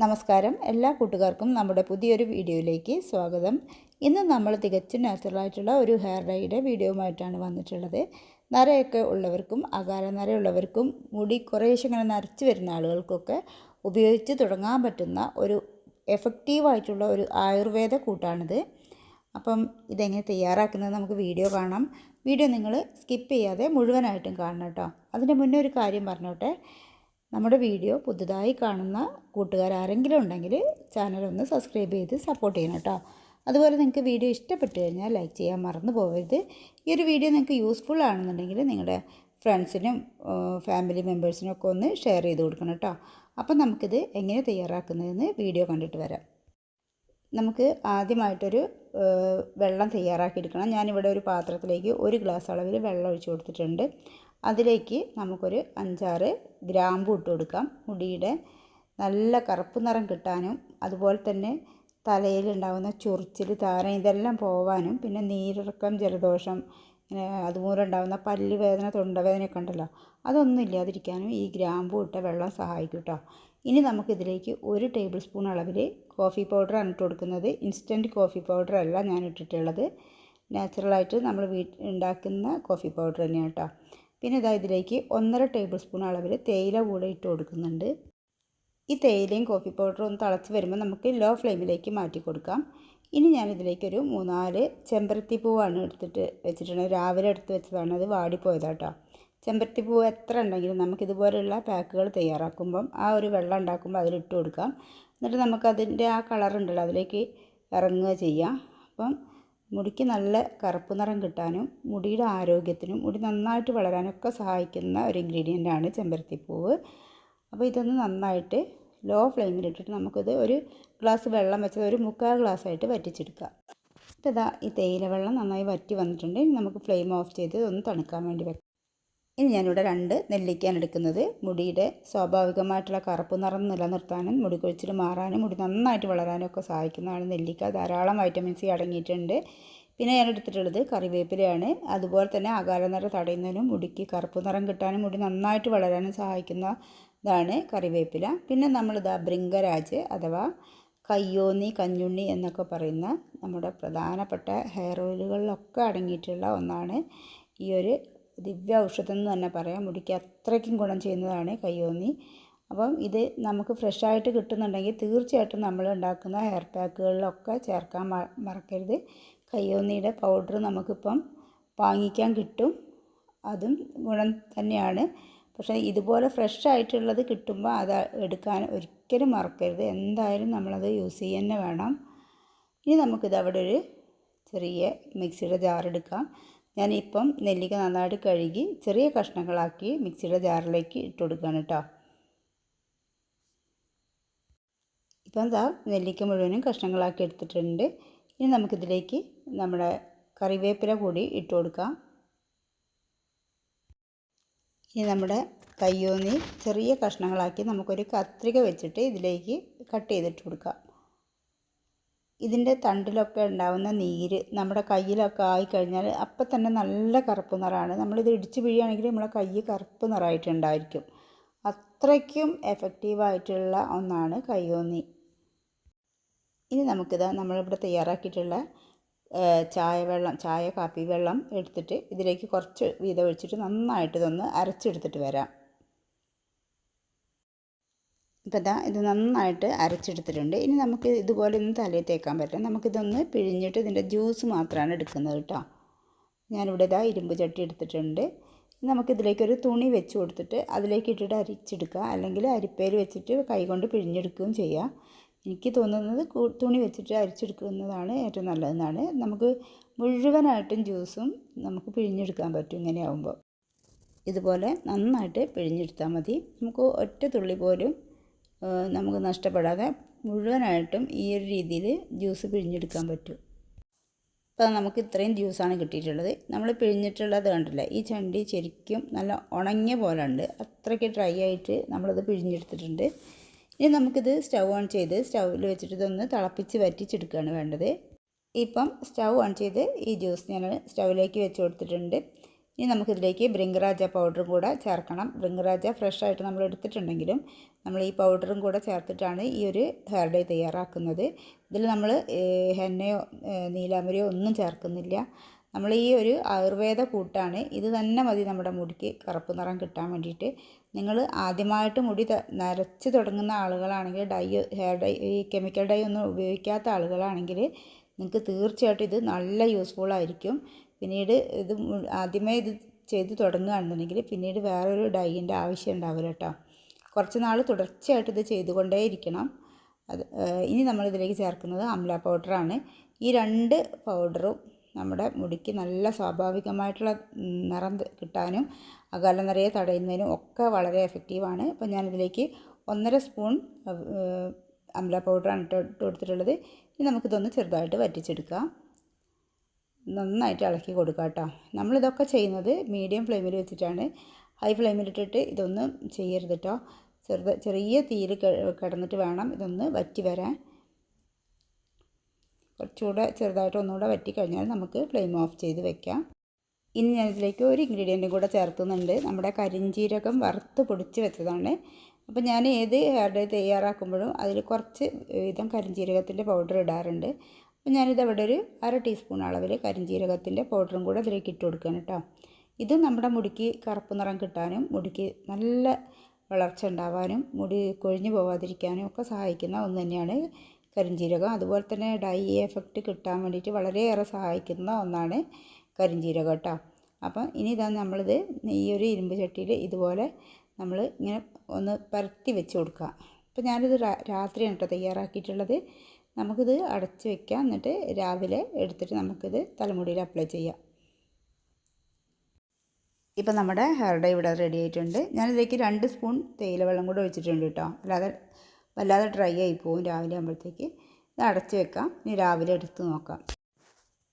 നമസ്കാരം. എല്ലാ കൂട്ടുകാർക്കും നമ്മുടെ പുതിയൊരു വീഡിയോയിലേക്ക് സ്വാഗതം. ഇന്ന് നമ്മൾ തികച്ചും നാച്ചുറലായിട്ടുള്ള ഒരു ഹെയർ ഡൈയുടെ വീഡിയോയുമായിട്ടാണ് വന്നിട്ടുള്ളത്. നരയൊക്കെ ഉള്ളവർക്കും അകാല നരയുള്ളവർക്കും മുടി കുറേശ്ശെ ഇങ്ങനെ നരച്ച് വരുന്ന ആളുകൾക്കൊക്കെ ഉപയോഗിച്ച് തുടങ്ങാൻ പറ്റുന്ന ഒരു എഫക്റ്റീവായിട്ടുള്ള ഒരു ആയുർവേദ കൂട്ടാണിത്. അപ്പം ഇതെങ്ങനെ തയ്യാറാക്കുന്നത് നമുക്ക് വീഡിയോ കാണാം. വീഡിയോ നിങ്ങൾ സ്കിപ്പ് ചെയ്യാതെ മുഴുവനായിട്ടും കാണണം കേട്ടോ. അതിന് മുന്നേ ഒരു കാര്യം പറഞ്ഞോട്ടെ. നമ്മുടെ വീഡിയോ പുതുതായി കാണുന്ന കൂട്ടുകാർ ആരെങ്കിലും ഉണ്ടെങ്കിൽ ചാനൽ ഒന്ന് സബ്സ്ക്രൈബ് ചെയ്ത് സപ്പോർട്ട് ചെയ്യണം കേട്ടോ. അതുപോലെ നിങ്ങൾക്ക് വീഡിയോ ഇഷ്ടപ്പെട്ടു കഴിഞ്ഞാൽ ലൈക്ക് ചെയ്യാൻ മറന്നു പോകരുത്. ഈ ഒരു വീഡിയോ നിങ്ങൾക്ക് യൂസ്ഫുൾ ആണെന്നുണ്ടെങ്കിൽ നിങ്ങളുടെ ഫ്രണ്ട്സിനും ഫാമിലി മെമ്പേഴ്സിനും ഒക്കെ ഒന്ന് ഷെയർ ചെയ്ത് കൊടുക്കണം കേട്ടോ. അപ്പം നമുക്കിത് എങ്ങനെ തയ്യാറാക്കുന്നതെന്ന് വീഡിയോ കണ്ടിട്ട് വരാം. നമുക്ക് ആദ്യമായിട്ടൊരു വെള്ളം തയ്യാറാക്കിയെടുക്കണം. ഞാനിവിടെ ഒരു പാത്രത്തിലേക്ക് ഒരു ഗ്ലാസ് അളവിൽ വെള്ളം ഒഴിച്ചു കൊടുത്തിട്ടുണ്ട്. അതിലേക്ക് നമുക്കൊരു അഞ്ചാറ് ഗ്രാമ്പു ഇട്ട് കൊടുക്കാം. മുടിയുടെ നല്ല കറുപ്പ് നിറം കിട്ടാനും അതുപോലെ തന്നെ തലയിലുണ്ടാകുന്ന ചൊറിച്ചിൽ താരൻ ഇതെല്ലാം പോവാനും പിന്നെ നീരിറക്കം ജലദോഷം അതുമൂലം ഉണ്ടാകുന്ന പല്ല് വേദന തൊണ്ടവേദനയൊക്കെ ഉണ്ടല്ലോ അതൊന്നും ഇല്ലാതിരിക്കാനും ഈ ഗ്രാമ്പു ഇട്ട വെള്ളം സഹായിക്കും കേട്ടോ ഇനി നമുക്കിതിലേക്ക് ഒരു ടേബിൾ സ്പൂൺ അളവിൽ കോഫി പൗഡറാണ് ഇട്ട് കൊടുക്കുന്നത്. ഇൻസ്റ്റന്റ് കോഫി പൗഡർ അല്ല ഞാൻ ഇട്ടിട്ടുള്ളത്. നാച്ചുറലായിട്ട് നമ്മൾ വീട്ടിൽ ഉണ്ടാക്കുന്ന കോഫി പൗഡർ തന്നെയാണ് കേട്ടോ പിന്നെ ഇതാ ഇതിലേക്ക് ഒന്നര ടേബിൾ സ്പൂൺ അളവിൽ തേയില കൂടെ ഇട്ട് കൊടുക്കുന്നുണ്ട്. ഈ തേയിലയും കോഫി പൗഡറും ഒന്ന് തിളച്ച് വരുമ്പോൾ നമുക്ക് ലോ ഫ്ലെയിമിലേക്ക് മാറ്റി കൊടുക്കാം. ഇനി ഞാനിതിലേക്കൊരു മൂന്നാൽ ചെമ്പരത്തി പൂവാണ് എടുത്തിട്ട് വെച്ചിട്ടുണ്ട്. രാവിലെ എടുത്ത് വെച്ചതാണ്. അത് വാടിപ്പോയതാട്ടോ. ചെമ്പരത്തി പൂവ് എത്ര ഉണ്ടെങ്കിലും നമുക്കിതുപോലെയുള്ള പാക്കുകൾ തയ്യാറാക്കുമ്പം ആ ഒരു വെള്ളം ഉണ്ടാക്കുമ്പോൾ അതിലിട്ട് കൊടുക്കാം. എന്നിട്ട് നമുക്കതിന്റെ ആ കളറുണ്ടല്ലോ അതിലേക്ക് ഇറങ്ങുക ചെയ്യാം. അപ്പം മുടിക്ക് നല്ല കറുപ്പ് നിറം കിട്ടാനും മുടിയുടെ ആരോഗ്യത്തിനും മുടി നന്നായിട്ട് വളരാനൊക്കെ സഹായിക്കുന്ന ഒരു ഇൻഗ്രീഡിയന്റാണ് ചെമ്പരത്തിപ്പൂവ്. അപ്പോൾ ഇതൊന്ന് നന്നായിട്ട് ലോ ഫ്ലെയിമിലിട്ടിട്ട് നമുക്കിത് ഒരു ഗ്ലാസ് വെള്ളം വെച്ചത് ഒരു മുക്കാൽ ഗ്ലാസ് ആയിട്ട് വറ്റിച്ചെടുക്കാം ഇപ്പോൾ ഇതാ ഈ തേയില വെള്ളം നന്നായി വറ്റി വന്നിട്ടുണ്ട്. നമുക്ക് ഫ്ലെയിം ഓഫ് ചെയ്ത് ഒന്ന് തണുക്കാൻ വേണ്ടി വെക്കാം. ഇനി ഞാനിവിടെ രണ്ട് നെല്ലിക്കാൻ എടുക്കുന്നത്. മുടിയുടെ സ്വാഭാവികമായിട്ടുള്ള കറുപ്പ് നിറം നിലനിർത്താനും മുടി കൊഴിച്ചിൽ മാറാനും മുടി നന്നായിട്ട് വളരാനും ഒക്കെ സഹായിക്കുന്നതാണ് നെല്ലിക്ക. ധാരാളം വൈറ്റമിൻ സി അടങ്ങിയിട്ടുണ്ട്. പിന്നെ ഞാൻ എടുത്തിട്ടുള്ളത് കറിവേപ്പിലയാണ്. അതുപോലെ തന്നെ അകാല നിറം തടയുന്നതിനും മുടിക്ക് കറുപ്പ് നിറം കിട്ടാനും മുടി നന്നായിട്ട് വളരാനും സഹായിക്കുന്ന ഇതാണ് കറിവേപ്പില. പിന്നെ നമ്മളിതാ ബൃങ്കരാജ് അഥവാ കയ്യോന്നി കഞ്ഞുണ്ണി എന്നൊക്കെ പറയുന്ന നമ്മുടെ പ്രധാനപ്പെട്ട ഹെയർ ഓയിലുകളിലൊക്കെ അടങ്ങിയിട്ടുള്ള ഒന്നാണ് ഈ ഒരു ദിവ്യ ഔഷധം എന്ന് തന്നെ പറയാം. മുടിക്ക് അത്രയ്ക്കും ഗുണം ചെയ്യുന്നതാണ് കയ്യോന്നി. അപ്പം ഇത് നമുക്ക് ഫ്രഷായിട്ട് കിട്ടുന്നുണ്ടെങ്കിൽ തീർച്ചയായിട്ടും നമ്മൾ ഉണ്ടാക്കുന്ന ഹെയർ പാക്കുകളിലൊക്കെ ചേർക്കാൻ മറക്കരുത്. കയ്യോന്നിയുടെ പൗഡർ നമുക്കിപ്പം വാങ്ങിക്കാൻ കിട്ടും. അതും ഗുണം തന്നെയാണ്. പക്ഷേ ഇതുപോലെ ഫ്രഷ് ആയിട്ടുള്ളത് കിട്ടുമ്പോൾ അത് എടുക്കാൻ ഒരിക്കലും മറക്കരുത്. എന്തായാലും നമ്മളത് യൂസ് ചെയ്യുക വേണം. ഇനി നമുക്കിത് അവിടെ ഒരു ചെറിയ മിക്സിയുടെ ജാർ എടുക്കാം. ഞാനിപ്പം നെല്ലിക്ക നന്നായിട്ട് കഴുകി ചെറിയ കഷ്ണങ്ങളാക്കി മിക്സിയുടെ ജാറിലേക്ക് ഇട്ട് കൊടുക്കുകയാണ് കേട്ടോ. ഇപ്പം എന്താ നെല്ലിക്ക മുഴുവനും കഷ്ണങ്ങളാക്കി എടുത്തിട്ടുണ്ട്. ഇനി നമുക്കിതിലേക്ക് നമ്മുടെ കറിവേപ്പില കൂടി ഇട്ട് കൊടുക്കാം ഇനി നമ്മുടെ കയ്യോന്നി ചെറിയ കഷ്ണങ്ങളാക്കി നമുക്കൊരു കത്രിക വെച്ചിട്ട് ഇതിലേക്ക് കട്ട് ചെയ്തിട്ട് കൊടുക്കാം. ഇതിന്റെ തണ്ടിലൊക്കെ ഉണ്ടാകുന്ന നീര് നമ്മുടെ കയ്യിലൊക്കെ ആയിക്കഴിഞ്ഞാൽ അപ്പം തന്നെ നല്ല കറുപ്പ് നിറമാണ്. നമ്മളിത് ഇടിച്ച് പിഴിയാണെങ്കിൽ നമ്മളെ കൈ കറുപ്പ് നിറമായിട്ടുണ്ടായിരിക്കും. അത്രയ്ക്കും എഫക്റ്റീവായിട്ടുള്ള ഒന്നാണ് കയ്യോന്നി. ഇനി നമുക്കിത് നമ്മളിവിടെ തയ്യാറാക്കിയിട്ടുള്ള ചായ വെള്ളം ചായ കാപ്പി വെള്ളം എടുത്തിട്ട് ഇതിലേക്ക് കുറച്ച് വീതം ഒഴിച്ചിട്ട് നന്നായിട്ട് ഇതൊന്ന് അരച്ചെടുത്തിട്ട് വരാം. ഇപ്പം ഇതാ ഇത് നന്നായിട്ട് അരച്ചെടുത്തിട്ടുണ്ട്. ഇനി നമുക്ക് ഇതുപോലെ ഒന്ന് തലയിൽ തേക്കാൻ പറ്റില്ല. നമുക്കിതൊന്ന് പിഴിഞ്ഞിട്ട് ഇതിന്റെ ജ്യൂസ് മാത്രമാണ് എടുക്കുന്നത് കേട്ടോ. ഞാനിവിടെ ഇതാ ഇരുമ്പ് ചട്ടി എടുത്തിട്ടുണ്ട്. നമുക്കിതിലേക്കൊരു തുണി വെച്ച് കൊടുത്തിട്ട് അതിലേക്ക് ഇട്ടിട്ട് അരിച്ചെടുക്കുക. അല്ലെങ്കിൽ അരിപ്പയിൽ വെച്ചിട്ട് കൈകൊണ്ട് പിഴിഞ്ഞെടുക്കുകയും ചെയ്യാം. എനിക്ക് തോന്നുന്നത് തുണി വെച്ചിട്ട് അരിച്ചെടുക്കുന്നതാണ് ഏറ്റവും നല്ലതെന്നാണ്. നമുക്ക് മുഴുവനായിട്ടും ജ്യൂസും നമുക്ക് പിഴിഞ്ഞെടുക്കാൻ പറ്റും ഇങ്ങനെ ഇതുപോലെ നന്നായിട്ട് പിഴിഞ്ഞെടുത്താൽ മതി. നമുക്ക് ഒറ്റ തുള്ളി പോലും നമുക്ക് നഷ്ടപ്പെടാതെ മുഴുവനായിട്ടും ഈ ഒരു രീതിയിൽ ജ്യൂസ് പിഴിഞ്ഞെടുക്കാൻ പറ്റും. അപ്പോൾ നമുക്ക് ഇത്രയും ജ്യൂസാണ് കിട്ടിയിട്ടുള്ളത്. നമ്മൾ പിഴിഞ്ഞിട്ടുള്ളത് കണ്ടില്ല? ഈ ചണ്ടി ശരിക്കും നല്ല ഉണങ്ങിയ പോലെ ഉണ്ട്. അത്രയ്ക്ക് ഡ്രൈ ആയിട്ട് നമ്മളത് പിഴിഞ്ഞെടുത്തിട്ടുണ്ട്. ഇനി നമുക്കിത് സ്റ്റൗ ഓൺ ചെയ്ത് സ്റ്റൗവിൽ വെച്ചിട്ട് ഇതൊന്ന് തിളപ്പിച്ച് വറ്റിച്ചെടുക്കുകയാണ് വേണ്ടത്. ഇപ്പം സ്റ്റൗ ഓൺ ചെയ്ത് ഈ ജ്യൂസ് ഞാൻ സ്റ്റൗവിലേക്ക് വെച്ച് കൊടുത്തിട്ടുണ്ട്. ഇനി നമുക്കിതിലേക്ക് ബ്രിങ്കറാജ പൗഡറും കൂടെ ചേർക്കണം. ബ്രിങ്കറാജ ഫ്രഷ് ആയിട്ട് നമ്മൾ എടുത്തിട്ടുണ്ടെങ്കിലും നമ്മൾ ഈ പൗഡറും കൂടെ ചേർത്തിട്ടാണ് ഈ ഒരു ഹെയർ ഡേ തയ്യാറാക്കുന്നത്. ഇതിൽ നമ്മൾ ഹെന്നയോ നീലാമരയോ ഒന്നും ചേർക്കുന്നില്ല. നമ്മൾ ഈ ഒരു ആയുർവേദ കൂട്ടാണ്. ഇത് തന്നെ മതി നമ്മുടെ മുടിക്ക് കറുപ്പ് നിറം കിട്ടാൻ വേണ്ടിയിട്ട്. നിങ്ങൾ ആദ്യമായിട്ട് മുടി നരച്ച് തുടങ്ങുന്ന ആളുകളാണെങ്കിൽ ഡൈ ഹെയർ ഡൈ ഈ കെമിക്കൽ ഡൈ ഒന്നും ഉപയോഗിക്കാത്ത ആളുകളാണെങ്കിൽ നിങ്ങൾക്ക് തീർച്ചയായിട്ടും ഇത് നല്ല യൂസ്ഫുൾ ആയിരിക്കും. പിന്നീട് ഇത് ആദ്യമേ ഇത് ചെയ്ത് തുടങ്ങുകയാണെന്നുണ്ടെങ്കിൽ പിന്നീട് വേറൊരു ഡൈയിന്റെ ആവശ്യം ഉണ്ടാവില്ല കേട്ടോ. കുറച്ച് നാൾ തുടർച്ചയായിട്ട് ഇത് ചെയ്തുകൊണ്ടേ ഇരിക്കണം അത് ഇനി നമ്മളിതിലേക്ക് ചേർക്കുന്നത് അംല പൗഡറാണ്. ഈ രണ്ട് പൗഡറും നമ്മുടെ മുടിക്ക് നല്ല സ്വാഭാവികമായിട്ടുള്ള നിറം കിട്ടാനും അകാല നിറയെ തടയുന്നതിനും ഒക്കെ വളരെ എഫക്റ്റീവാണ്. അപ്പോൾ ഞാനിതിലേക്ക് ഒന്നര സ്പൂൺ അംല പൗഡറാണ് ഇട്ട് കൊടുത്തിട്ടുള്ളത്. ഇനി നമുക്കിതൊന്ന് ചെറുതായിട്ട് വറ്റിച്ചെടുക്കാം. നന്നായിട്ട് ഇളക്കി കൊടുക്കുക കേട്ടോ. നമ്മളിതൊക്കെ ചെയ്യുന്നത് മീഡിയം ഫ്ലെയിമിൽ വെച്ചിട്ടാണ്. ഹൈ ഫ്ലെയിമിലിട്ടിട്ട് ഇതൊന്നും ചെയ്യരുത് കേട്ടോ. ചെറുത് ചെറിയ തീയിൽ കിടന്നിട്ട് വേണം ഇതൊന്ന് വറ്റി വരാൻ. കുറച്ചുകൂടെ ചെറുതായിട്ട് ഒന്നുകൂടെ വറ്റി കഴിഞ്ഞാൽ നമുക്ക് ഫ്ലെയിം ഓഫ് ചെയ്ത് വെക്കാം. ഇനി ഞാനിതിലേക്ക് ഒരു ഇൻഗ്രീഡിയന്റും കൂടെ ചേർത്തുന്നുണ്ട് നമ്മുടെ കരിഞ്ചീരകം വറുത്ത് പൊടിച്ച് വെച്ചതാണ്. അപ്പോൾ ഞാൻ ഏത് ഹെയർ ഡേ തയ്യാറാക്കുമ്പോഴും അതിൽ കുറച്ച് വിധം കരിഞ്ചീരകത്തിന്റെ പൗഡർ ഇടാറുണ്ട്. അപ്പോൾ ഞാനിത് അവിടെ ഒരു അര ടീസ്പൂൺ അളവിൽ കരിഞ്ചീരകത്തിന്റെ പൗഡറും കൂടെ അതിലേക്ക് ഇട്ട് കൊടുക്കുകയാണ് കേട്ടോ. ഇത് നമ്മുടെ മുടിക്ക് കറുപ്പ് നിറം കിട്ടാനും മുടിക്ക് നല്ല വളർച്ച ഉണ്ടാവാനും മുടി കൊഴിഞ്ഞു പോവാതിരിക്കാനും ഒക്കെ സഹായിക്കുന്ന ഒന്ന് തന്നെയാണ് കരിഞ്ജീരകം അതുപോലെ തന്നെ ഡൈ എഫക്റ്റ് കിട്ടാൻ വേണ്ടിയിട്ട് വളരെയേറെ സഹായിക്കുന്ന ഒന്നാണ് കരിഞ്ജീരകം കേട്ടോ. അപ്പം ഇനി ഇതാ നമ്മളിത് ഈ ഒരു ഇരുമ്പ് ചട്ടിയിൽ ഇതുപോലെ നമ്മൾ ഇങ്ങനെ ഒന്ന് പരത്തി വെച്ച് കൊടുക്കുക. അപ്പോൾ ഞാനിത് രാത്രിയാണ് കേട്ടോ തയ്യാറാക്കിയിട്ടുള്ളത്. നമുക്കിത് അടച്ച് വെക്കാം. എന്നിട്ട് രാവിലെ എടുത്തിട്ട് നമുക്കിത് തലമുടിയിൽ അപ്ലൈ ചെയ്യാം. ഇപ്പം നമ്മുടെ ഹെയർ ഡൈ ഇവിടെ റെഡി ആയിട്ടുണ്ട്. ഞാനിതിലേക്ക് രണ്ട് സ്പൂൺ തേയില വെള്ളം കൂടെ ഒഴിച്ചിട്ടുണ്ട് കേട്ടോ. അല്ലാതെ വല്ലാതെ ഡ്രൈ ആയി പോകും രാവിലെ ആകുമ്പോഴത്തേക്ക് ഇത് അടച്ച് വെക്കാം. ഇനി രാവിലെ എടുത്ത് നോക്കാം.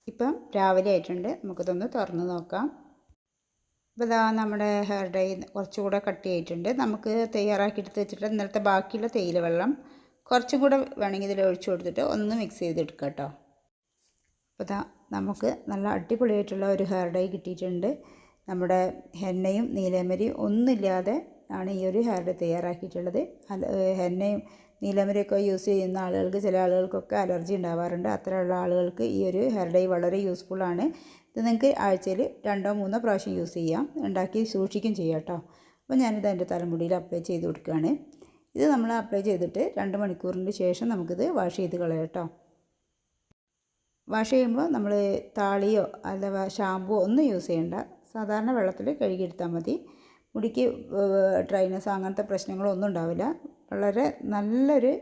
ഇപ്പം രാവിലെ ആയിട്ടുണ്ട്. നമുക്കിതൊന്ന് തുറന്ന് നോക്കാം. ഇപ്പോൾ ഇതാ നമ്മുടെ ഹെയർ ഡൈ കുറച്ചുകൂടെ കട്ടി ആയിട്ടുണ്ട് നമുക്ക് തയ്യാറാക്കി എടുത്ത് വെച്ചിട്ട് ഇന്നലത്തെ ബാക്കിയുള്ള തേയില വെള്ളം കുറച്ചും കൂടെ വേണമെങ്കിൽ ഇതിൽ ഒഴിച്ചു കൊടുത്തിട്ട് ഒന്ന് മിക്സ് ചെയ്തെടുക്കാം കേട്ടോ. അപ്പോൾ ഇതാ നമുക്ക് നല്ല അടിപൊളിയായിട്ടുള്ള ഒരു ഹെയർ ഡൈ കിട്ടിയിട്ടുണ്ട്. നമ്മുടെ ഹെന്നയും നീലമരിയും ഒന്നുമില്ലാതെ ആണ് ഈ ഒരു ഹെയർ ഡൈ തയ്യാറാക്കിയിട്ടുള്ളത്. ഹെന്നയും നീലമരിയൊക്കെ യൂസ് ചെയ്യുന്ന ആളുകൾക്ക് ചില ആളുകൾക്കൊക്കെ അലർജി ഉണ്ടാവാറുണ്ട്. അത്തരമുള്ള ആളുകൾക്ക് ഈ ഒരു ഹെയർ ഡൈ വളരെ യൂസ്ഫുള്ളാണ് ഇത് നിങ്ങൾക്ക് ആഴ്ചയിൽ രണ്ടോ മൂന്നോ പ്രാവശ്യം യൂസ് ചെയ്യാം. ഉണ്ടാക്കി സൂക്ഷിക്കും ചെയ്യാം കേട്ടോ. അപ്പോൾ ഞാനിത് എന്റെ തലമുടിയിൽ അപ്ലൈ ചെയ്ത് കൊടുക്കുകയാണ്. ഇത് നമ്മൾ അപ്ലൈ ചെയ്തിട്ട് രണ്ട് മണിക്കൂറിന് ശേഷം നമുക്കിത് വാഷ് ചെയ്ത് കളയാം കേട്ടോ. വാഷ് ചെയ്യുമ്പോൾ നമ്മൾ താളിയോ അഥവാ ഷാമ്പുവോ ഒന്നും യൂസ് ചെയ്യേണ്ട. സാധാരണ വെള്ളത്തിൽ കഴുകിയെടുത്താൽ മതി. മുടിക്ക് ഡ്രൈനസ് അങ്ങനത്തെ പ്രശ്നങ്ങളൊന്നും ഉണ്ടാവില്ല. വളരെ നല്ലൊരു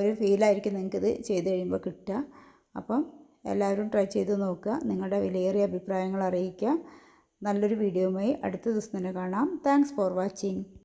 ഒരു ഫീലായിരിക്കും നിങ്ങൾക്കിത് ചെയ്ത് കഴിയുമ്പോൾ കിട്ടുക. അപ്പം എല്ലാവരും ട്രൈ ചെയ്ത് നോക്കുക. നിങ്ങളുടെ വിലയേറിയ അഭിപ്രായങ്ങൾ അറിയിക്കുക. നല്ലൊരു വീഡിയോയുമായി അടുത്ത ദിവസം തന്നെ കാണാം. Thanks for watching